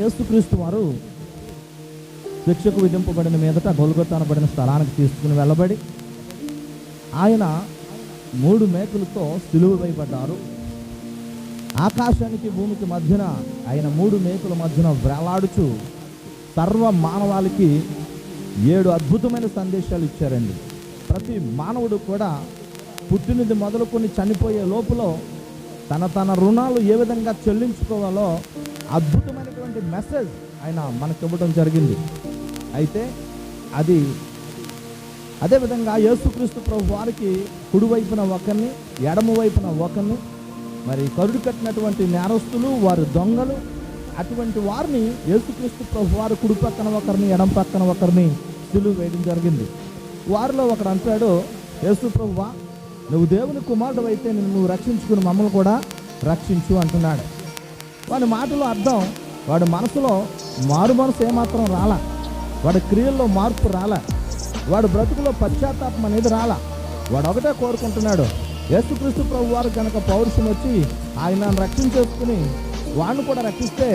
యేసుక్రీస్తు వారు శిక్షకు విధింపబడిన మీదట గొలుగొత్తానబడిన స్థలానికి తీసుకుని వెళ్ళబడి ఆయన మూడు మేకులతో సిలువ వేయబడ్డారు. ఆకాశానికి భూమికి మధ్యన ఆయన మూడు మేకుల మధ్యన వేలాడుచు సర్వ మానవాళికి ఏడు అద్భుతమైన సందేశాలు ఇచ్చారండి. ప్రతి మానవుడు కూడా పుట్టినది మొదలుకొని చనిపోయే లోపల తన తన రుణాలు ఏ విధంగా చెల్లించుకోవాలో అద్భుతమైనటువంటి మెసేజ్ ఆయన మనకు ఇవ్వడం జరిగింది. అయితే అది అదేవిధంగా యేసుక్రీస్తు ప్రభు వారికి కుడివైపున ఒకరిని ఎడమ వైపున ఒకరిని మరి కరుడు కట్టినటువంటి నేరస్తులు వారు దొంగలు అటువంటి వారిని యేసుక్రీస్తు ప్రభు వారు కుడి పక్కన ఒకరిని ఎడం పక్కన ఒకరిని సిలువ వేయడం జరిగింది. వారిలో ఒకడు అంటాడు యేసు ప్రభువా నువ్వు దేవుని కుమారుడు అయితే నిన్ను నువ్వు రక్షించుకుని మమ్మల్ని కూడా రక్షించు అంటున్నాడు. వాడి మాటలో అర్థం వాడి మనసులో మారు మనసు ఏమాత్రం రాలా. వాడి క్రియల్లో మార్పు రాలా. వాడు బ్రతుకులో పశ్చాత్తాపం అనేది రాలా. వాడు ఒకటే కోరుకుంటున్నాడు యేసుక్రీస్తు ప్రభు వారు కనుక పౌరుషం వచ్చి ఆయన రక్షించేసుకుని వాడిని కూడా రక్షిస్తే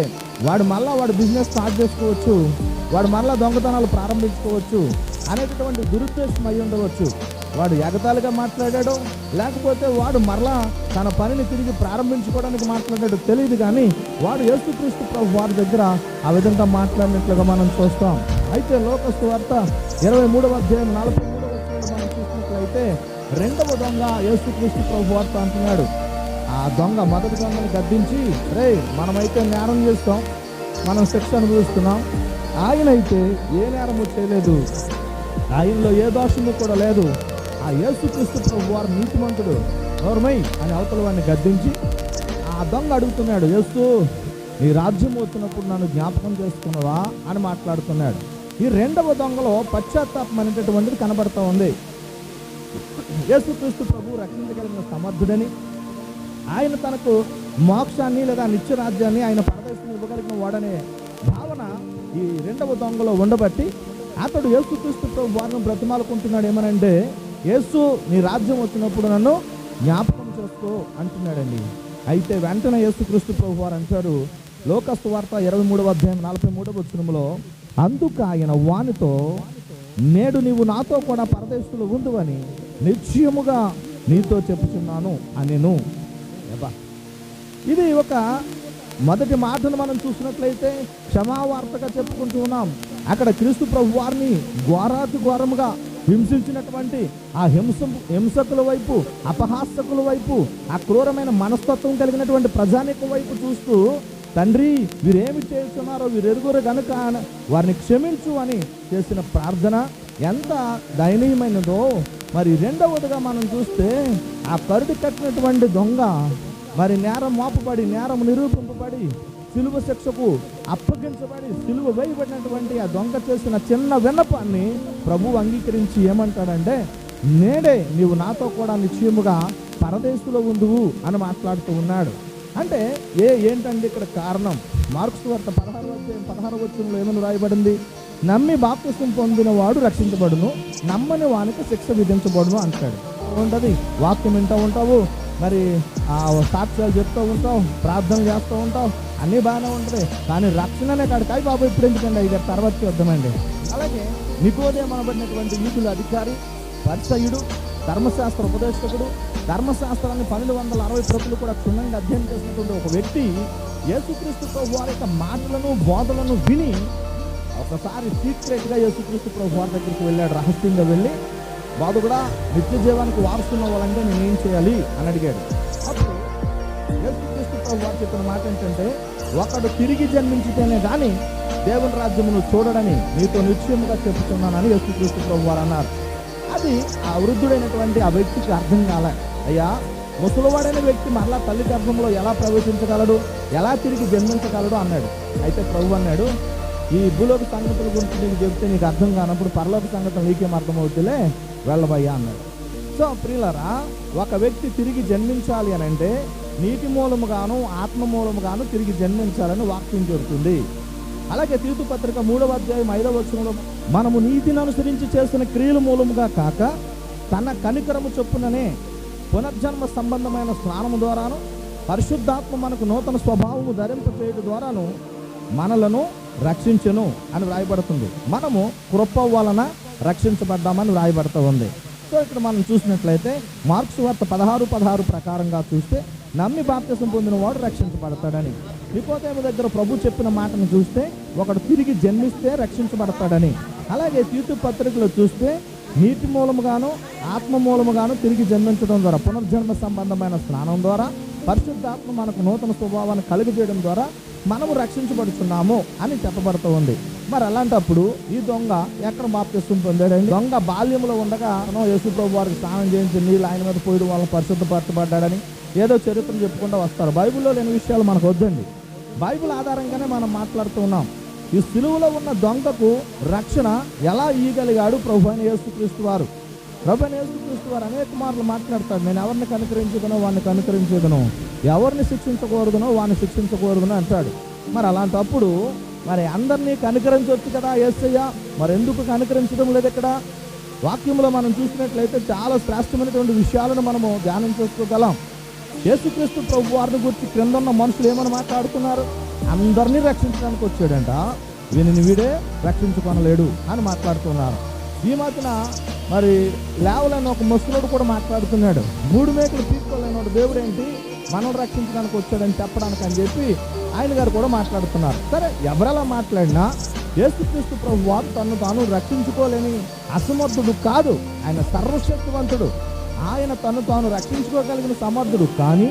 వాడు మళ్ళా వాడు బిజినెస్ స్టార్ట్ చేసుకోవచ్చు వాడు మళ్ళా దొంగతనాలు ప్రారంభించుకోవచ్చు అనేటటువంటి దురుద్దేశం అయి ఉండవచ్చు. వాడు ఎగతాళిగా మాట్లాడాడు లేకపోతే వాడు మరలా తన పనిని తిరిగి ప్రారంభించుకోవడానికి మాట్లాడాడు తెలియదు కానీ వాడు యేసుక్రీస్తు ప్రభు వారి దగ్గర ఆ విధంగా మాట్లాడినట్లుగా మనం చూస్తాం. అయితే లోకస్తు వార్త ఇరవై మూడవ అధ్యాయం నలభై మూడవ మనం చూసినట్లయితే రెండవ దొంగ యేసుక్రీస్తు ప్రభు వార్త అంటున్నాడు. ఆ దొంగ మొదటి దొంగని గద్దించి రే మనమైతే నేరం చేస్తాం. మనం శిక్ష అనుభవిస్తున్నాం. ఆయన అయితే ఏ నేరము చేయలేదు. ఆయనలో ఏ దోషము కూడా లేదు. ఆ యేసుక్రీస్తు ప్రభు వారు నీతిమంతుడు నోర్మై అని అవతల వాడిని గద్దించి ఆ దొంగ అడుగుతున్నాడు యేసు నీ రాజ్యం వచ్చినప్పుడు నన్ను జ్ఞాపకం చేసుకున్నావా? అని మాట్లాడుతున్నాడు. ఈ రెండవ దొంగలో పశ్చాత్తాపం అనేటటువంటిది కనబడుతూ ఉంది. యేసుక్రీస్తు ప్రభు రక్షించగలిగిన సమర్థుడని ఆయన తనకు మోక్షాన్ని లేదా నిత్య రాజ్యాన్ని ఆయన పరదేశం ఇవ్వగలిగిన వాడనే భావన ఈ రెండవ దొంగలో ఉండబట్టి అతడు యేసుక్రీస్తు ప్రభు వారిని బ్రతిమాలుకుంటున్నాడు ఏమనంటే యేసు నీ రాజ్యం వచ్చినప్పుడు నన్ను జ్ఞాపకం చేసుకో అంటున్నాడండి. అయితే వెంటనే యేసుక్రీస్తు ప్రభు వారు అంటారు లోకస్తు వార్త ఇరవై మూడవ అధ్యాయం నలభై మూడవ వచ్చినములో అందుకు ఆయన వానితో నేడు నీవు నాతో కూడా పరదేశంలో ఉందువని నిశ్చయముగా నీతో చెప్పుచున్నాను అనెను. ఇది ఒక మొదటి మాటను మనం చూసినట్లయితే క్షమావార్తగా చెప్పుకుంటూ ఉన్నాం. అక్కడ క్రీస్తు ప్రభు వారిని ఘోరాతి ఘోరముగా హింసించినటువంటి ఆ హింస హింసకుల వైపు అపహాసకుల వైపు ఆ క్రూరమైన మనస్తత్వం కలిగినటువంటి ప్రజానిక వైపు చూస్తూ తండ్రి వీరేమి చేస్తున్నారో వీరెరుగురు గనుక వారిని క్షమించు అని చేసిన ప్రార్థన ఎంత దయనీయమైనదో. మరి రెండవదిగా మనం చూస్తే ఆ కరుడు కట్టినటువంటి దొంగ మరి నేరం మోపబడి నేరం నిరూపింపబడి సిలువ శిక్షకు అప్పగించబడి సిలువ వేయబడినటువంటి ఆ దొంగ చేసిన చిన్న విన్నపాన్ని ప్రభు అంగీకరించి ఏమంటాడంటే నేడే నీవు నాతో కూడా నిశ్చయముగా పరదేశంలో ఉందువు అని మాట్లాడుతూ ఉన్నాడు. అంటే ఏ ఏంటండి ఇక్కడ కారణం? మార్క్స్ వార్త పదహారు అధ్యాయం పదహారు వచ్చంలో ఏమని రాయబడింది? నమ్మి బాప్తిస్తం పొందిన వాడు రక్షించబడును నమ్మని వానికి శిక్ష విధించబడును అంటాడు. ఉంటుంది వాక్యం వింటూ ఉంటావు? మరి సాక్ష్యాలు చెప్తూ ఉంటావు ప్రార్థన చేస్తూ ఉంటావు అన్నీ బాగానే ఉంటుంది. కానీ రక్షణనే కాదు కాదు బాబు ఇప్పుడు ఎందుకండి? ఇక తర్వాత చూద్దామండి. అలాగే నికోదేం అనబడినటువంటి యూతుల అధికారి పరిచయుడు ధర్మశాస్త్ర ఉపదేశకుడు ధర్మశాస్త్రాన్ని పన్నెండు వందల అరవై ప్రతులు కూడా క్షుణ్ణంగా అధ్యయనం చేసినటువంటి ఒక వ్యక్తి యేసుక్రీస్తు ప్రభు వారి యొక్క మాటలను బోధలను విని ఒకసారి సీక్రెట్గా యేసుక్రీస్తు ప్రభు వారి దగ్గరికి వెళ్ళాడు రహస్యంగా వెళ్ళి వాడు కూడా నిత్య జీవానికి వారసున్న వాళ్ళంటే నేను ఏం చేయాలి అని అడిగాడు. యేసుక్రీస్తు చెప్పిన మాట ఏంటంటే ఒకడు తిరిగి జన్మించితేనే కానీ దేవుని రాజ్యమును చూడడని నీతో నిశ్చయముగా చెప్తున్నానని యేసుక్రీస్తు ప్రభు వారు అన్నారు. అది ఆ వృద్ధుడైనటువంటి ఆ వ్యక్తికి అర్థం కాలే. అయ్యా ముసలివాడైన వ్యక్తి మరలా తల్లి గర్భంలో ఎలా ప్రవేశించగలడు? ఎలా తిరిగి జన్మించగలడు? అన్నాడు. అయితే ప్రభు అన్నాడు ఈ భూలోక సంగతుల గురించి నీకు చెప్తే నీకు అర్థం కానప్పుడు పరలోక సంగతులు నీకేం అర్థమవుతులే? వెళ్ళబయ్యా అన్నాడు. సో ప్రియులరా ఒక వ్యక్తి తిరిగి జన్మించాలి అని అంటే నీటి మూలముగాను ఆత్మ మూలముగాను తిరిగి జన్మించాలని వాక్యం చెబుతుంది. అలాగే తీర్పు పత్రిక మూడవ అధ్యాయం ఐదవ వచనంలో మనము నీతిని అనుసరించి చేసిన క్రియల మూలముగా కాక తన కనికరము చొప్పుననే పునర్జన్మ సంబంధమైన స్నానము ద్వారాను పరిశుద్ధాత్మ మనకు నూతన స్వభావము ధరింపచేయడం ద్వారాను మనలను రక్షించను అని వ్రాయబడుతుంది. మనము కృప వలన రక్షించబడ్డామని వ్రాయబడుతూ ఉంది. సో ఇక్కడ మనం చూసినట్లయితే మార్క్స్ వార్త పదహారు పదహారు ప్రకారంగా చూస్తే నమ్మి బాప్తిసం పొందిన వాడు రక్షించబడతాడని. నికోదేము దగ్గర ప్రభు చెప్పిన మాటను చూస్తే ఒకడు తిరిగి జన్మిస్తే రక్షించబడతాడని. అలాగే తీతు పత్రికలో చూస్తే నీటి మూలముగాను ఆత్మ మూలముగాను తిరిగి జన్మించడం ద్వారా పునర్జన్మ సంబంధమైన స్నానం ద్వారా పరిశుద్ధాత్మ మనకు నూతన స్వభావాన్ని కలిగజేయడం ద్వారా మనము రక్షించబడుతున్నాము అని చెప్పబడుతూ ఉంది. మరి అలాంటప్పుడు ఈ దొంగ ఎక్కడ బాప్తిస్తం పొందాడండి? దొంగ బాల్యంలో ఉండగా "నో, యేసు ప్రభు వారికి స్నానం చేయించి నీళ్ళు ఆయన మీద పోయడం వల్ల పరిశుద్ధపరచబడ్డాడని ఏదో చరిత్ర చెప్పుకుంటూ వస్తారు. బైబిల్లో లేని విషయాలు మనకు వద్దండి. బైబిల్ ఆధారంగానే మనం మాట్లాడుతూ ఉన్నాం. ఈ సిలువలో ఉన్న దొంగకు రక్షణ ఎలా ఇయ్యగలిగాడు ప్రభు అని యేసుక్రీస్తు వారు? ప్రభు అని యేసుక్రీస్తు వారు అనేక మార్లు మాట్లాడతాడు. నేను ఎవరిని కనుకరించదనో? వాడిని కనుకరించదను. ఎవరిని శిక్షించకూడదునో వాడిని శిక్షించకూడదునో అంటాడు. మరి అలాంటప్పుడు మరి అందరినీ కనుకరించవచ్చు కదా ఏసయ్య? మరి ఎందుకు కనుకరించడం లేదు ఇక్కడ? వాక్యంలో మనం చూసినట్లయితే చాలా శ్రేష్టమైనటువంటి విషయాలను మనము ధ్యానం చేసుకోగలం. యేసుక్రీస్తు ప్రభు వారిని గురించి క్రింద ఉన్న మనుషులు ఏమని మాట్లాడుతున్నారు? అందరినీ రక్షించడానికి వచ్చాడంట. వీనిని వీడే రక్షించుకొనలేడు అని మాట్లాడుతున్నారు. ఈ మధ్యన మరి లేవలేని ఒక ముసలుడు కూడా మాట్లాడుతున్నాడు. మూడు మేకలు తీసుకోలేని దేవుడు ఏంటి మనం రక్షించడానికి వచ్చాడని చెప్పడానికి అని చెప్పి ఆయన గారు కూడా మాట్లాడుతున్నారు. సరే ఎవరెలా మాట్లాడినా యేసుక్రీస్తు ప్రభు వారు తను తాను రక్షించుకోలేని అసమర్థుడు కాదు. ఆయన సర్వశక్తివంతుడు. ఆయన తను తాను రక్షించుకోగలిగిన సమర్థుడు. కానీ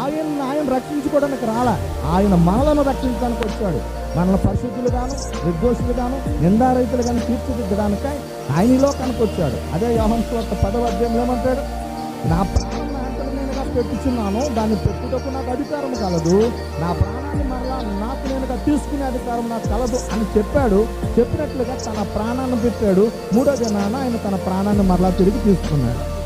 ఆయన ఆయన రక్షించుకోవడానికి రాలా. ఆయన మనలను రక్షించడానికి వచ్చాడు. మనల్ని పరిశుద్ధులుగాను నిర్దోషులుగాను నిందారైతులుగాను తీర్చిదిద్దడానికై ఆయనలో కనుకొచ్చాడు అదే యోహన్ పదవ అధ్యాయంలో ఏమంటాడు? నా ప్రాణం నా నేనుగా పెట్టుచున్నాను. దాన్ని పెట్టుటకు నాకు అధికారం కలదు. నా ప్రాణాన్ని మరలా నాకు నేనుగా తీసుకునే అధికారం నాకు కలదు అని చెప్పాడు. చెప్పినట్లుగా తన ప్రాణాన్ని పెట్టాడు మూడో దినాన ఆయన తన ప్రాణాన్ని మరలా తిరిగి తీసుకున్నాడు.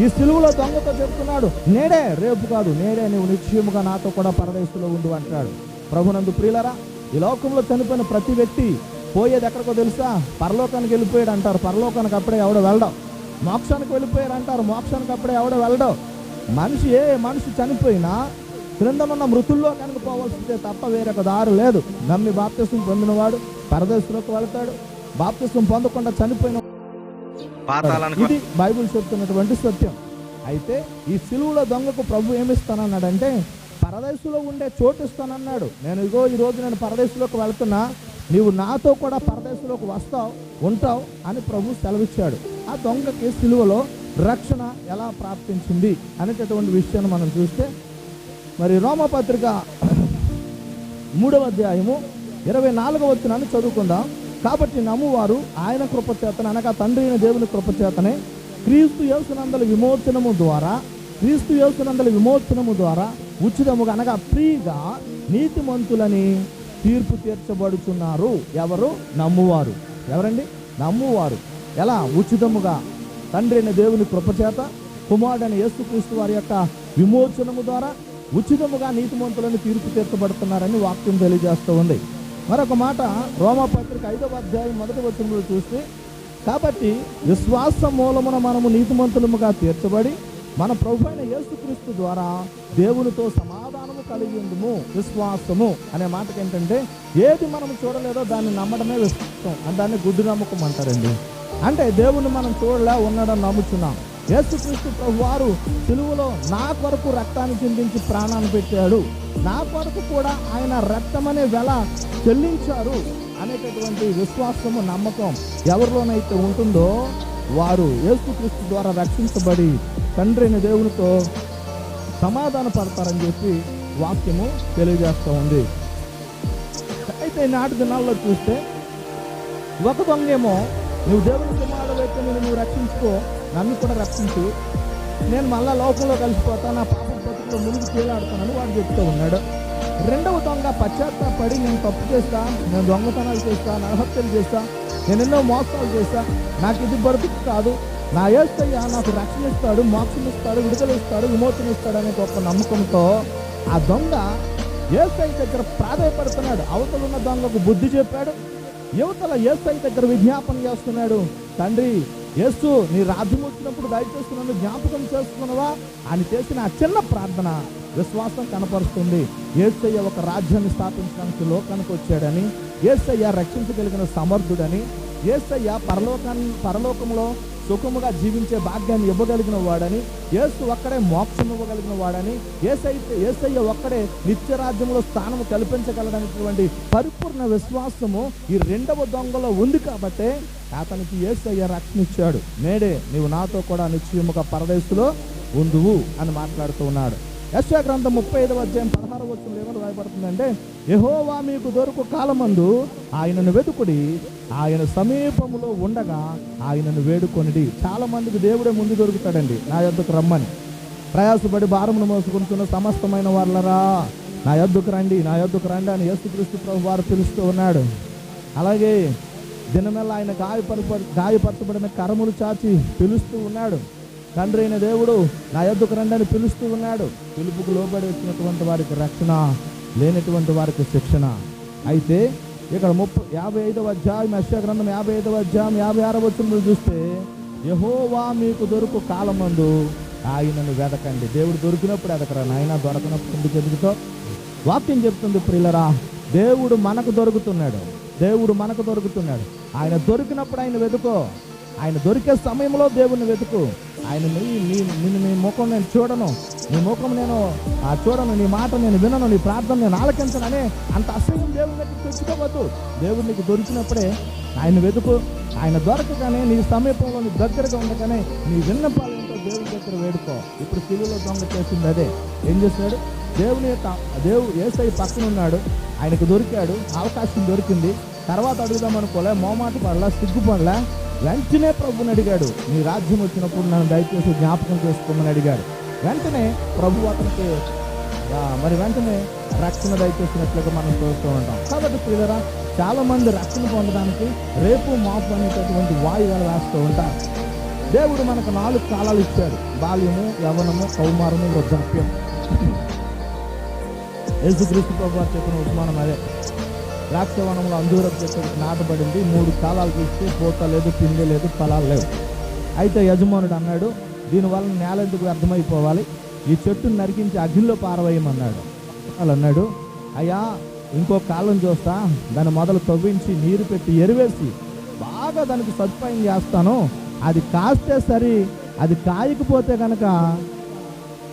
ఈ సిలువులో దొంగతో చెప్తున్నాడు నేడే రేపు కాదు నేడే నువ్వు నిశ్చయముగా నాతో కూడా పరదేశంలో ఉండు అంటాడు. ప్రభునందు ప్రియులరా ఈ లోకంలో చనిపోయిన ప్రతి వ్యక్తి పోయేది ఎక్కడికో తెలుసా? పరలోకానికి వెళ్ళిపోయాడు అంటారు. పరలోకానికి అప్పుడే ఎవడో వెళ్ళడం. మోక్షానికి వెళ్ళిపోయారు అంటారు. మోక్షానికి అప్పుడే ఎవడో వెళ్ళడం. మనిషి ఏ మనిషి చనిపోయినా క్రిందనున్న మృతుల్లో కనుక పోవాల్సిందే తప్ప వేరొక దారి లేదు. నమ్మి బాప్తిసం పొందినవాడు పరదేశంలోకి వెళ్తాడు. బాప్తిసం పొందకుండా చనిపోయిన ఇది బైబిల్ చెప్తున్నటువంటి సత్యం. అయితే ఈ సిలువలో దొంగకు ప్రభు ఏమిస్తానన్నాడంటే పరదేశంలో ఉండే చోటు ఇస్తానన్నాడు. నేను ఇగో ఈ రోజు నేను పరదేశంలోకి వెళ్తున్నా. నీవు నాతో కూడా పరదేశంలోకి వస్తావు ఉంటావు అని ప్రభు సెలవిచ్చాడు. ఆ దొంగకి సిలువలో రక్షణ ఎలా ప్రాప్తించింది అనేటటువంటి విషయాన్ని మనం చూస్తే మరి రోమపత్రిక మూడవ అధ్యాయము ఇరవై నాలుగవ వచ్చినాన్ని చదువుకుందాం. కాబట్టి నమ్మువారు ఆయన కృపచేతన అనగా తండ్రి అయిన దేవుని కృపచేతనే క్రీస్తు యేసునందల విమోచనము ద్వారా క్రీస్తు యేసునందల విమోచనము ద్వారా ఉచితముగా అనగా ఫ్రీగా నీతిమంతులని తీర్పు తీర్చబడుతున్నారు ఎవరు? నమ్మువారు. ఎవరండి? నమ్మువారు. ఎలా? ఉచితముగా. తండ్రి అయిన దేవుని కృపచేత కుమారుడైన యేసుక్రీస్తు వారి యొక్క విమోచనము ద్వారా ఉచితముగా నీతిమంతులను తీర్పు తీర్చబడుతున్నారని వాక్యం తెలియజేస్తూ ఉంది. మరొక మాట రోమపత్రిక ఐదవ అధ్యాయం మొదటి వచనంలో చూస్తే కాబట్టి విశ్వాస మూలమున మనము నీతిమంతులముగా తీర్చబడి మన ప్రభు అయిన యేసుక్రీస్తు ద్వారా దేవునితో సమాధానము కలిగిండుము విశ్వాసము అనే మాటకి ఏంటంటే ఏది మనం చూడలేదో దాన్ని నమ్మడమే విశ్వాసం దాన్ని గుడ్డు నమ్మకం అంటారండి. అంటే దేవుని మనం చూడలే ఉన్నాడని నమ్ముచున్నాం. యేసుక్రీస్తు ప్రభు వారు తెలుగులో నా కొరకు రక్తాన్ని చిందించి ప్రాణాన్ని పెట్టాడు. నా కొరకు కూడా ఆయన రక్తం అనే వెల చెల్లించారు అనేటటువంటి విశ్వాసము నమ్మకం ఎవరిలోనైతే ఉంటుందో వారు యేసుక్రీస్తు ద్వారా రక్షించబడి తండ్రిని దేవునితో సమాధాన పడతారని చెప్పి వాక్యము తెలియజేస్తూ ఉంది. అయితే నాటి దినాల్లో చూస్తే ఒక దొంగేమో నువ్వు దేవుని కుమారుడు అయితే నువ్వు రక్షించుకో నన్ను కూడా రక్షించు నేను మళ్ళా లోకంలో కలిసిపోతా నా పాప బతుకులో ముందుకు తేలాడుతానని వాడు చెప్తూ ఉన్నాడు. రెండవ దొంగ పశ్చాత్తాపడి నేను తప్పు చేస్తా నేను దొంగతనాలు చేస్తా నరహత్యలు చేస్తా నేను ఎన్నో మోసాలు చేస్తా. నాకు ఇది బ్రతుకు కాదు. నా ఏస్తయ్య నాకు రక్షణ ఇస్తాడు మోక్షం ఇస్తాడు విడుదల ఇస్తాడు విమోచన ఇస్తాడు అనే గొప్ప నమ్మకంతో ఆ దొంగ ఏస్తయ్య దగ్గర ప్రాధాయపడుతున్నాడు. అవతల ఉన్న దొంగకు బుద్ధి చెప్పాడు. యువతల ఏస్తయ్య దగ్గర విజ్ఞాపన చేస్తున్నాడు. తండ్రి యేసు నీ రాజ్యం వచ్చినప్పుడు దయచేసి నన్ను జ్ఞాపకం చేసుకున్నావా? అని చేసిన ఆ చిన్న ప్రార్థన విశ్వాసం కనపరుస్తుంది. ఏసయ్య ఒక రాజ్యాన్ని స్థాపించడానికి లోకానికి వచ్చాడని ఏసయ్య రక్షించగలిగిన సమర్థుడని ఏసయ్య పరలోకాన్ని పరలోకంలో సుఖముగా జీవించే భాగ్యాన్ని ఇవ్వగలిగిన వాడని యేసు ఒక్కడే మోక్షం ఇవ్వగలిగిన వాడని ఏసైతే ఏసయ్య ఒక్కడే నిత్యరాజ్యంలో స్థానము స్థానం కల్పించగలడనేటువంటి పరిపూర్ణ విశ్వాసము ఈ రెండవ దొంగలో ఉంది కాబట్టే అతనికి ఏసయ్య రక్షణ ఇచ్చాడు నేడే నీవు నాతో కూడా నిశ్చయముగా పరదేశులో ఉందువు అని మాట్లాడుతూ ఉన్నాడు. యశ్వ గ్రంథం ముప్పై ఐదవ అధ్యాయం పదహారు వచ్చిన ఏమని రాయబడుతుందంటే యహోవా మీకు దొరుకు కాలమందు ఆయనను వెతుకుడి ఆయన సమీపంలో ఉండగా ఆయనను వేడుకొనిడి. చాలా మందికి దేవుడే ముందు దొరుకుతాడండి. నా యొద్దకు రమ్మని. ప్రయాసపడి భారమును మోసుకుంటున్న సమస్తమైన వాళ్ళరా నా యొద్దకు రండి నా యొద్దకు రండి అని యేసుక్రీస్తు ప్రభు వారు పిలుస్తూ ఉన్నాడు. అలాగే దినమెల్ల ఆయన గాయపరప గాయపరచబడిన కరములు చాచి పిలుస్తూ ఉన్నాడు. తండ్రి అయిన దేవుడు నా యొద్దకు రండని పిలుస్తూ ఉన్నాడు. పిలుపుకు లోబడి వచ్చినటువంటి వారికి రక్షణ లేనటువంటి వారికి శిక్షణ. అయితే ఇక్కడ ముప్పై యాభై ఐదవ అధ్యాయం యెషయా గ్రంథం యాభై ఐదవ అధ్యాయం యాభై ఆరవ వచ్చిన చూస్తే యహోవా మీకు దొరుకు కాలం కాలమందు ఆయనను వెదకండి. దేవుడు దొరికినప్పుడు ఎదకరా నాయన? దొరకనప్పుడు ఎందుకు వాక్యం చెప్తుంది ప్రిల్లరా దేవుడు మనకు దొరుకుతున్నాడు. దేవుడు మనకు దొరుకుతున్నాడు. ఆయన దొరికినప్పుడు ఆయన వెతుకో ఆయన దొరికే సమయంలో దేవుణ్ణి వెతుకు ఆయన నీ నీ నిన్ను నీ ముఖం నేను చూడను. నీ ముఖం నేను ఆ చూడను. నీ మాట నేను వినను. నీ ప్రార్థన నేను ఆలకించనని అంత అసహ్యం దేవుని దగ్గరికి తెచ్చుకోవద్దు. దేవుడు నీకు దొరికినప్పుడే ఆయన వెతుకు. ఆయన దొరకగానే నీ సమీపంలో నీ దగ్గరగా ఉండగానే నీ విన్నపాలు ఏంటో దేవుని దగ్గర వేడుకో. ఇప్పుడు సిలువలో దొంగ చేసింది అదే. ఏం చేశాడు? దేవుని యొక్క దేవు ఏసై పక్కన ఉన్నాడు ఆయనకు దొరికాడు. అవకాశం దొరికింది. తర్వాత అడుగుదాం అనుకోలే. మోమాట పడలా సిగ్గుపడలా. వెంటనే ప్రభుని అడిగాడు. నీ రాజ్యం వచ్చినప్పుడు నన్ను దయచేసి జ్ఞాపకం చేసుకోమని అడిగాడు. వెంటనే ప్రభు అతనికి మరి వెంటనే రక్షణ దయచేసినట్లుగా మనం చూస్తూ ఉంటాం. కాబట్టి ప్రియులరా చాలా మంది రక్షణ పొందడానికి రేపు మాపు అనేటటువంటి వాయువులు వేస్తూ ఉంటారు. దేవుడు మనకు నాలుగు కాలాలు ఇచ్చాడు. బాల్యము యవనము కౌమారము వృద్ధాప్యం యేసుక్రీస్తు ప్రభు చెప్పిన ఉపమానం అదే. ద్రాక్షవనంలో అంజూరం చెట్టు నాటబడింది. మూడు కాలాలు చూస్తే పూత లేదు పిండి లేదు ఫలాలు లేవు. అయితే యజమానుడు అన్నాడు దీనివల్ల నేల ఎందుకు వ్యర్థమైపోవాలి? ఈ చెట్టును నరికించి అగ్నిలో పారవేయమన్నాడు. వాళ్ళు అన్నాడు అయ్యా ఇంకో కాలం చూస్తా. దాన్ని మొదలు తవ్వించి నీరు పెట్టి ఎరువేసి బాగా దానికి సదుపాయం చేస్తాను. అది కాస్తే సరి అది కాయకపోతే కనుక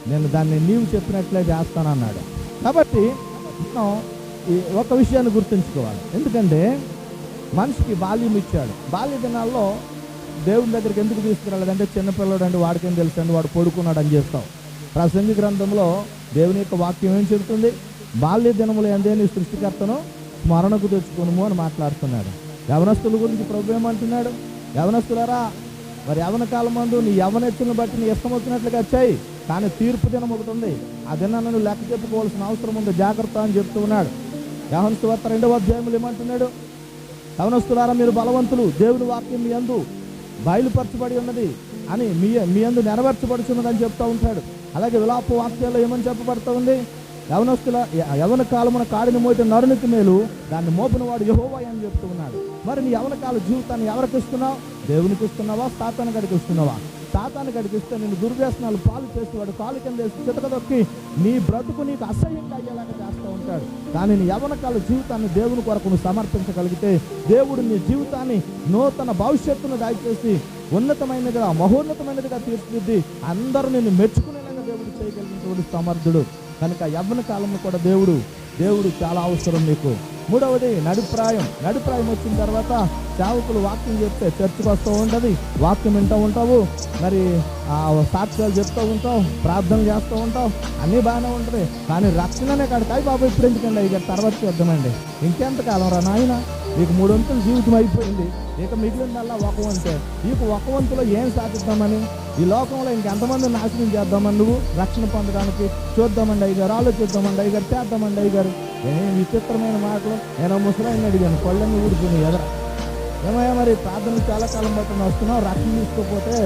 నేను దాన్ని నీవు చెప్పినట్లే చేస్తానన్నాడు. కాబట్టి మనం ఒక విషయాన్ని గుర్తుంచుకోవాలి. ఎందుకంటే మనిషికి బాల్యం ఇచ్చాడు. బాల్య దినాల్లో దేవుని దగ్గరికి ఎందుకు తీసుకురాలేదంటే చిన్నపిల్లడు అంటే వాడికేం తెలుసు అండి? వాడు పడుకున్నాడు అని చెప్తాం ప్రసంగి గ్రంథంలో దేవుని యొక్క వాక్యం ఏం చెబుతుంది? బాల్య దినములు ఎందేని సృష్టికర్తను స్మరణకు తెచ్చుకునుము అని మాట్లాడుతున్నాడు. యవనస్తుల గురించి ప్రభు ఏమంటున్నాడు? యవనస్తులారా మరి యవన కాలం మందు నీ యవనెత్తులను బట్టి నీ ఇష్టం వచ్చినట్లుగా వచ్చాయి కానీ తీర్పు దినం ఒకటి ఉంది. ఆ దినాన్ని నువ్వు లెక్క చెప్పుకోవాల్సిన అవసరం ఉంది. జాగ్రత్త అని చెప్తూ ఉన్నాడు. యవనస్తు వార్త రెండవ అధ్యాయములు ఏమంటున్నాడు? యవనస్తులారా మీరు బలవంతులు. దేవుని వాక్యం మీ అందు బయలుపరచబడి ఉన్నది అని మీ మీ అందు నెరవేర్చబడుచున్నదని చెప్తూ ఉంటాడు. అలాగే విలాప వాక్యాల్లో ఏమని చెప్పబడుతూ ఉంది? యవనస్తుల యవన కాలమున కాడిని మోయట నరునికి మేలు దాన్ని మోపిన వాడు యహోవా అని చెప్తూ ఉన్నాడు. మరి నీ యవన కాల జీవితాన్ని ఎవరికి ఇస్తున్నావు? దేవునికి ఇస్తున్నావా? సాతాను గడికి ఇస్తున్నావా? సాతాను గడికి ఇస్తే నేను దుర్వ్యసనాలు పాలు చేసేవాడు. పాలు కాలు కింద వేసి చితకదొక్కి నీ బ్రతుకు నీకు అసహ్యంగా అయ్యేలాగా చేస్తూ ఉంటాడు. కానీ నీ యవనకాల జీవితాన్ని దేవుని కొరకు నువ్వు సమర్పించగలిగితే దేవుడు నీ జీవితాన్ని నూతన భవిష్యత్తును దయచేసి ఉన్నతమైనదిగా మహోన్నతమైనదిగా తీర్చిదిద్ది అందరూ నిన్ను మెచ్చుకునేలాగా దేవుడు చేయగలిగినటువంటి సమర్థుడు. కనుక యవ్వన కాలంలో కూడా దేవుడు దేవుడు చాలా అవసరం నీకు. మూడవది నడుప్రాయం. నడుప్రాయం వచ్చిన తర్వాత సేవకులు వాక్యం చెప్తే చర్చకు వస్తూ ఉంటుంది. వాక్యం వింటూ ఉంటావు. మరి ఆ సాక్ష్యాలు చెప్తూ ఉంటావు. ప్రార్థనలు చేస్తూ ఉంటావు. అన్నీ బాగానే ఉంటుంది. కానీ రక్షణనే కాదు. కాదు బాబు ఇప్పుడు ఎందుకండి? ఇక తర్వాత చూద్దామండి. ఇంకెంతకాలం రా నాయన? నీకు మూడు వంతుల జీవితం అయిపోయింది. ఇక మిగిలిందల్లా ఒక వంతే నీకు ఒక వంతులో ఏం సాధిద్దామని? ఈ లోకంలో ఇంకెంతమంది నాశనం చేద్దామని నువ్వు? రక్షణ పొందడానికి చూద్దామండి అయ్యగారు ఆలోచిద్దామండి అయ్యగారు చేద్దామండి అయ్యగారు. ఏం విచిత్రమైన మాటలు. నేను ముసలాయిని అడిగాను పళ్ళని ఊడిపోయినాయి ఎదర ఏమయ్యా మరి ప్రార్థన చాలా కాలం బట్టి వస్తున్నావు రక్షణ తీసుకోకపోతే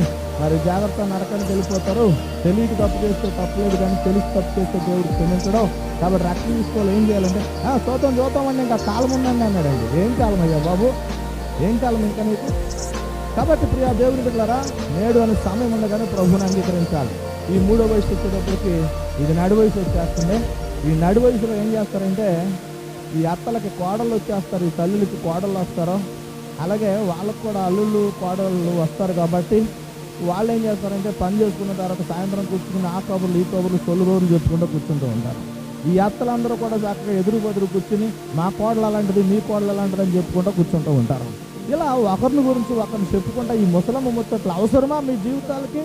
మరి జాగ్రత్త నరకానికి వెళ్ళిపోతారు తెలియక తప్పు చేస్తే తప్పలేదు కానీ తెలిసి తప్పు చేస్తే దేవుడు క్షమించడం. కాబట్టి రక్షణ తీసుకోవాలి. ఏం చేయాలంటే "ఆ, చూద్దాం చూద్దామండి ఇంకా కాలం ఉందండి అన్నాడు అండి ఏం కాలం అయ్యా బాబు? ఏం కాలం ఇంకా నీకు? కాబట్టి ప్రియా దేవుని బిడ్డలారా నేడు అని సమయం ఉండగానే ప్రభువుని అంగీకరించాలి. ఈ మూడో వయసు వచ్చేటప్పటికి ఇది నడు వయసు వచ్చేస్తుంది. ఈ నడు వయసులో ఏం చేస్తారంటే ఈ అత్తలకి కోడళ్ళు వచ్చేస్తారు ఈ తల్లులకి కోడళ్ళు వస్తారు. అలాగే వాళ్ళకు కూడా అల్లుళ్ళు కోడళ్ళు వస్తారు కాబట్టి వాళ్ళు ఏం చేస్తారంటే పని చేసుకున్న తర్వాత సాయంత్రం కూర్చుని ఆ కబుర్లు ఈ కబుర్లు సొల్లు రోజులు చెప్పుకుంటూ కూర్చుంటూ ఉంటారు. ఈ అత్తలందరూ కూడా చక్కగా ఎదురు బదురు కూర్చుని మా కోడలు అలాంటిది మీ కోడలు అలాంటిది అని చెప్పుకుంటూ కూర్చుంటూ ఉంటారు. ఇలా ఒకరిని గురించి ఒకరిని చెప్పుకుంటా ఈ ముసలమ్మ ముచ్చట్లు అవసరమా మీ జీవితాలకి?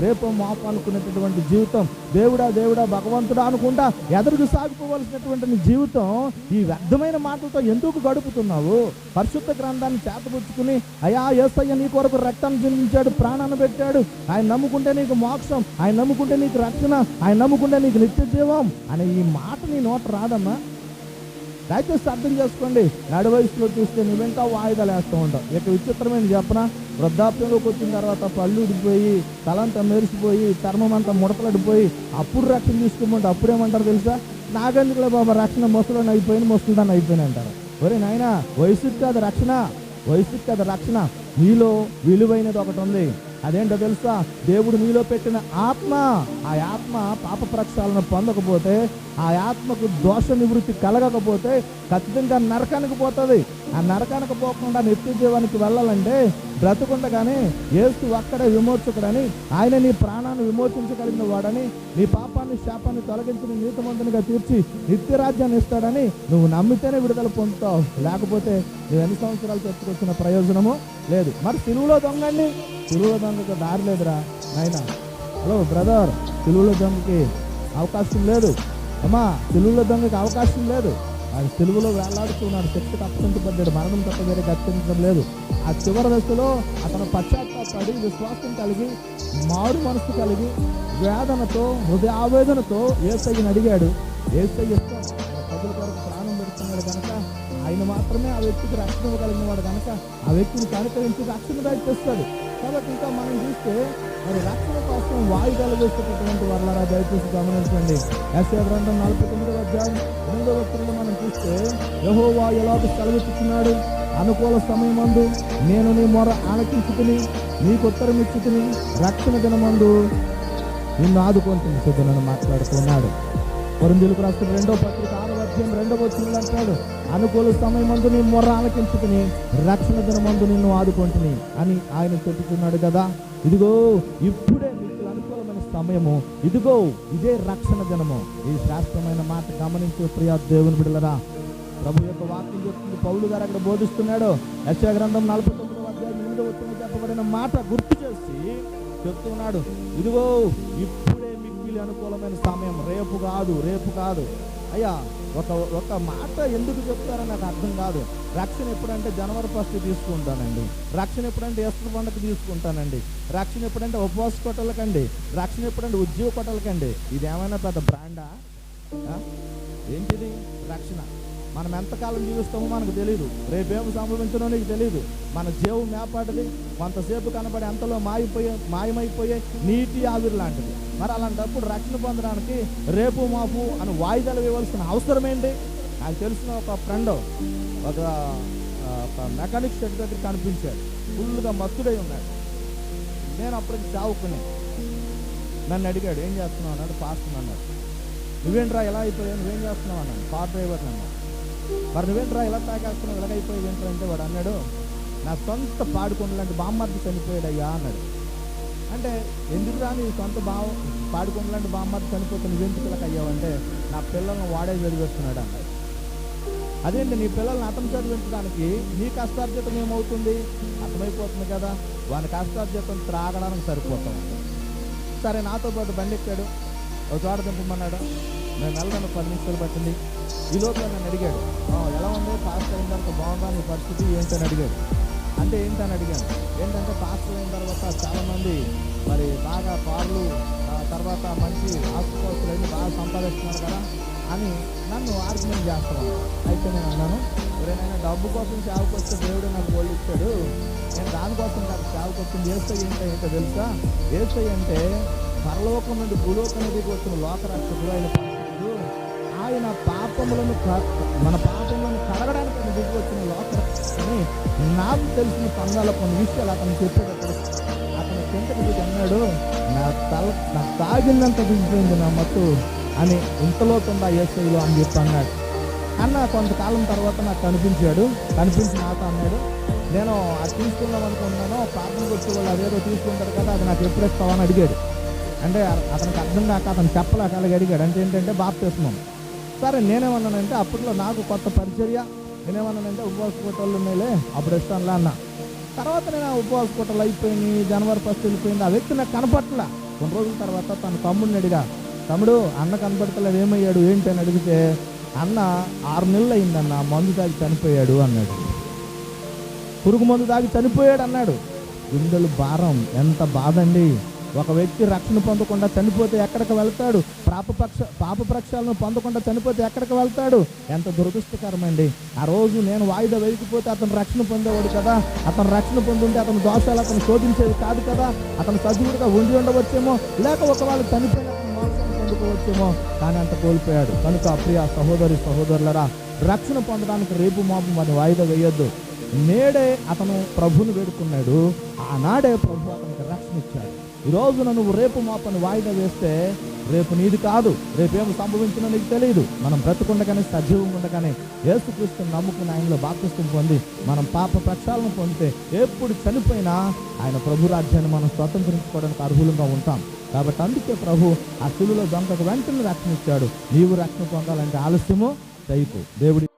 రేపం మాపు అనుకునేటటువంటి జీవితం దేవుడా దేవుడా భగవంతుడా అనుకుంటా ఎదురుకు సాగిపోవలసినటువంటి నీ జీవితం ఈ వ్యర్థమైన మాటలతో ఎందుకు గడుపుతున్నావు? పరిశుద్ధ గ్రంథాన్ని చేతపుచ్చుకుని అయా ఏసయ్య నీ కొరకు రక్తాన్ని జన్మించాడు ప్రాణాన్ని పెట్టాడు. ఆయన నమ్ముకుంటే నీకు మోక్షం ఆయన నమ్ముకుంటే నీకు రక్షణ ఆయన నమ్ముకుంటే నీకు నిత్య జీవం అనే ఈ మాట నీ నోట రాదమ్మా. దయచేసి అర్థం చేసుకోండి. నడు వయసులో చూస్తే నువ్వెంకా వాయిదాలు వేస్తూ ఉంటావు. ఇక విచిత్రమైన చెప్పనా? వృద్ధాప్యంలోకి వచ్చిన తర్వాత పళ్ళు ఉడిపోయి తలంతా మెరిసిపోయి చర్మం అంతా ముడతలడిపోయి అప్పుడు రక్షణ తీసుకోమంటే అప్పుడేమంటారు తెలుసా? నాగెందుకులే బాబా రక్షణ మొసలని అయిపోయింది మొసలుదాన్ని అయిపోయింది అంటారు. ఒరే నాయన వయసుకి కాదు రక్షణ వయసుకి కాదు రక్షణ. నీలో విలువైనది ఒకటి ఉంది. అదేంటో తెలుసా? దేవుడు నీలో పెట్టిన ఆత్మ. ఆ ఆత్మ పాప ప్రక్షాళన పొందకపోతే ఆ ఆత్మకు దోష నివృత్తి కలగకపోతే ఖచ్చితంగా నరకానికి పోతుంది. ఆ నరకానికి పోకుండా నిత్య జీవానికి వెళ్ళాలంటే బ్రతుకుండగానే ఏసు ఒక్కడే విమోచకుడని ఆయన నీ ప్రాణాన్ని విమోచించగలిగిన వాడని నీ పాపాన్ని శాపాన్ని తొలగించిన నీ నీతిమంతునిగా తీర్చి నిత్య రాజ్యాన్ని ఇస్తాడని నువ్వు నమ్మితేనే విడుదల పొందుతావు. లేకపోతే నువ్వు ఎన్ని సంవత్సరాలు తెచ్చుకొచ్చిన ప్రయోజనము లేదు. మరి సిలువులో దొంగండి. సిలువులో దొంగకు దారి లేదురా నాయన. హలో బ్రదర్ సిలువులో దొంగకి అవకాశం లేదు. అమ్మా సిలువులో దొంగకి అవకాశం లేదు. ఆయన తెలుగులో వేలాడుతున్నాడు శక్తికి అప్పగించబడ్డాడు మరణం తప్ప వేరే అత్యంతం లేదు. ఆ చివరి దశలో అతను పశ్చాత్తాపడి విశ్వాసం కలిగి మారు మనసు కలిగి వేదనతో హృదయ ఆవేదనతో ఏసయ్యని అడిగాడు. ఏసయ్య ప్రజల కొరకు ప్రాణం పెడుతున్నాడు కనుక ఆయన మాత్రమే ఆ వ్యక్తికి రక్షణ ఇవ్వగలిగిన వాడు కనుక ఆ వ్యక్తిని కనుకరించి రక్షణ దయచేస్తాడు కాబట్టి ఇంకా మనం చూస్తే మరి రక్షణ కోసం వాయిదాలు వేసేటటువంటి వాళ్ళరా దయచేసి గమనించండి. ఎస్ఏ గ్రంథం నలభై తొమ్మిదవ అధ్యాయం ఎనిమిదవ వచనంలో చూస్తే యహోవా ఎలాగ సెలవిస్తున్నాడు అనుకూల సమయమందు నేను నీ మొర ఆలకించుకుని నీకు ఉత్తరం ఇచ్చుకుని రక్షణ దినమందు నిన్ను ఆదుకుంటుంది సిద్ధులను మాట్లాడుతున్నాడు. కొరిందీలకు రాష్ట్ర రెండో పత్రిక ఆరో అధ్యాయం రెండవ వచ్చింది అంటాడు అనుకూల సమయమందు నీ మొర్ర ఆలకించుకుని రక్షణ దినమందు నిన్ను ఆదుకుంటుని అని ఆయన చెప్పుకున్నాడు కదా. ఇదిగో ఇప్పుడే మీకు అనుకూలమైన సమయము. ఇదిగో ఇదే రక్షణ దినము. ఈ శాస్త్రమైన మాట గమనించే ప్రియా దేవుని బిడలరా ప్రభు యొక్క వాక్యం చెప్తుంది. పౌలు గారు అక్కడ బోధిస్తున్నాడు. యశ్వ గ్రంథం నలభై తొమ్మిదో అధ్యాయం ఎనిమిదో వచ్చిన చెప్పబడిన మాట గుర్తు చేసి చెప్తున్నాడు ఇదిగో ఇప్పుడే మిక్కిలి అనుకూలమైన సమయం. రేపు కాదు రేపు కాదు. అయ్యా ఒక ఒక మాట ఎందుకు చెప్తారో నాకు అర్థం కాదు. రక్షణ ఎప్పుడంటే జనవరి ఫస్ట్ తీసుకుంటానండి. రక్షణ ఎప్పుడంటే ఎస్టర్ పండుగ తీసుకుంటానండి. రక్షణ ఎప్పుడంటే ఉపవాస కొట్టలకండి రక్షణ ఎప్పుడంటే ఉద్యోగ కొట్టలకండి ఇది ఏమైనా పెద్ద బ్రాండా? ఏంటిది? రక్షణ. మనం ఎంతకాలం జీవిస్తామో మనకు తెలియదు రేపేమి సంభవించడో నీకు తెలియదు మన జీవం మేపాటిది. కొంతసేపు కనబడి అంతలో మాయిపోయే మాయమైపోయే నీటి ఆవిరి లాంటిది. మరి అలాంటప్పుడు రక్షణ పొందడానికి రేపు మాపు అని వాయిదాలు వేయవలసిన అవసరం ఏంటి? నాకు తెలిసిన ఒక ఫ్రెండ్ ఒక మెకానిక్ షెడ్ దగ్గర కనిపించాడు. ఫుల్గా మత్తుడై ఉన్నాడు. నేను అప్పటికి చావుకుని నన్ను అడిగాడు ఏం చేస్తున్నావు? అన్నాడు పాస్టర్ అన్నాడు నువ్వేంట్రా ఎలా అయిపోయావు? నువ్వేం చేస్తున్నావు? అన్నాడు. కార్ డ్రైవర్ అన్నాడు. వారు నువ్వేంట్రా ఇలా తాగేస్తున్నావు ఇలాగైపోయి ఏంట్రా అంటే వాడు అన్నాడు నా సొంత పాడుకుండలాంటి బామ్మర్ది చనిపోయాడయ్యా అన్నాడు. అంటే ఎందుకురా నీ సొంత బావ పాడుకుండలాంటి బామ్మర్ది చనిపోతే నువ్వెందుకు ఇలా అయ్యావంటే నా పిల్లల్ని వాడే చదివేస్తున్నాడు అన్నాడు. అదేంటి నీ పిల్లల్ని అతను చదివించడానికి నీ కష్టార్జితం ఏమవుతుంది? అర్థమైపోతుంది కదా వాని కష్టార్జితం త్రాగడానికి సరిపోతాం. సరే నాతో పాటు బండి ఎక్కాడు ఒక చోట దింపమన్నాడు. నేను వెళ్ళడానికి పది నిమిషాలు పట్టింది. ఈ లోపల నన్ను అడిగాడు ఎలా ఉంది? పాస్టర్ అయిన తర్వాత బాగుందా? నీ పరిస్థితి ఏంటని అడిగాడు. అంటే ఏంటని అడిగాను. ఏంటంటే పాస్టర్ అయిన తర్వాత చాలామంది మరి బాగా కార్లు తర్వాత మంచి ఆసుపత్రులు అన్ని బాగా సంపాదిస్తున్నారు కదా అని నన్ను ఆర్గ్యుమెంట్ చేస్తున్నాను అయితే నేను అన్నాను ఎవరైనా డబ్బు కోసం సేవకు వస్తే దేవుడు నాకు గోల్డ్ ఇచ్చాడు. నేను దానికోసం నాకు సేవకు వచ్చింది ఏసై అంటే ఏంటో తెలుసా? ఏసై అంటే పరలోకం నుండి భూలోకం దిగి వచ్చిన లోకరక్షకుడు ఆయన ఆయన పాపములను మన పాపములను కడగడానికి ఆయన దిగి వచ్చిన లోకరక్షకుని నాకు తెలిసిన సంఘాల కొన్ని విషయాలు అతను చెప్పేటప్పుడు అతను కిందకి దిగి అన్నాడు నా తల నా తాగిందంత దిగిపోయింది నా మత్తు అని ఇంతలో తుందా ఏసైలో అని చెప్పి అన్నాడు. అన్న కొంతకాలం తర్వాత నాకు కనిపించాడు. కనిపించి నాతో అన్నాడు. నేను అది తీసుకుందాం అనుకున్నాను. ప్రార్థన వచ్చే వాళ్ళు అదేదో తీసుకుంటారు కదా అది నాకు ఎప్పుడు ఇస్తావని అడిగాడు. అంటే అతనికి అర్థం కాక అతను చెప్పలేక అలాగే అడిగాడు. అంటే ఏంటంటే బాప్తిస్మం సరే నేనేమన్నానంటే అప్పట్లో నాకు కొత్త పరిచర్య నేనేమన్నానంటే ఉపవాస కోటలు ఉన్నాయిలే అప్పుడు ఇస్తానులే అన్న. తర్వాత నేను ఆ ఉపవాస కోటలు అయిపోయింది జనవరి ఫస్ట్ వెళ్ళిపోయింది ఆ వ్యక్తి నాకు కనపట్ల. కొన్ని రోజుల తర్వాత తన తమ్ముడిని అడిగా తమ్ముడు అన్న కనపడతలేదు ఏమయ్యాడు ఏంటి? అని అడిగితే అన్న ఆరు నెలలు అయిందన్న మందు తాగి చనిపోయాడు అన్నాడు. పురుగు మందు తాగి చనిపోయాడు అన్నాడు. గుండెలు భారం ఎంత బాధ అండి. ఒక వ్యక్తి రక్షణ పొందకుండా చనిపోతే ఎక్కడికి వెళ్తాడు? పాపపక్ష పాపప్రక్షాలను పొందకుండా చనిపోతే ఎక్కడికి వెళ్తాడు? ఎంత దురదృష్టకరమండి. ఆ రోజు నేను వాయిదా వేయకపోతే అతను రక్షణ పొందేవాడు కదా? అతను రక్షణ పొందుంటే అతను దోషాలు అతను శోధించేది కాదు కదా? అతను సజీవుడిగా ఉండి ఉండవచ్చేమో? లేక ఒకవేళ చనిపోయిన అతను పొందుకోవచ్చేమో? కానీ అంత కోల్పోయాడు. కనుక ప్రియ సహోదరి సహోదరులరా రక్షణ పొందడానికి రేపు మాపు మరి వాయిదా వేయొద్దు. నేడే అతను ప్రభుని వేడుకున్నాడు. ఆనాడే ప్రభు అతనికి రక్షణ ఇచ్చాడు. ఈ రోజున నువ్వు రేపు మాపని వాయిదా వేస్తే రేపు నీది కాదు. రేపేం సంభవించినా నీకు తెలియదు మనం బ్రతుకుండగానే సజీవం ఉండగానే ఏసుక్రీస్తు నమ్ముకుని ఆయనలో బాప్తిస్తం పొంది మనం పాప ప్రక్షాళన పొందితే ఎప్పుడు చనిపోయినా ఆయన ప్రభు రాజ్యాన్ని మనం స్వతంత్రించుకోవడానికి అర్హులంగా ఉంటాం. కాబట్టి అందుకే ప్రభు ఆ శిలులో దొంగకు వెంటనే రక్షణ ఇచ్చాడు. నీవు రక్షణ పొందాలంటే ఆలస్యము చేయకు దేవుడి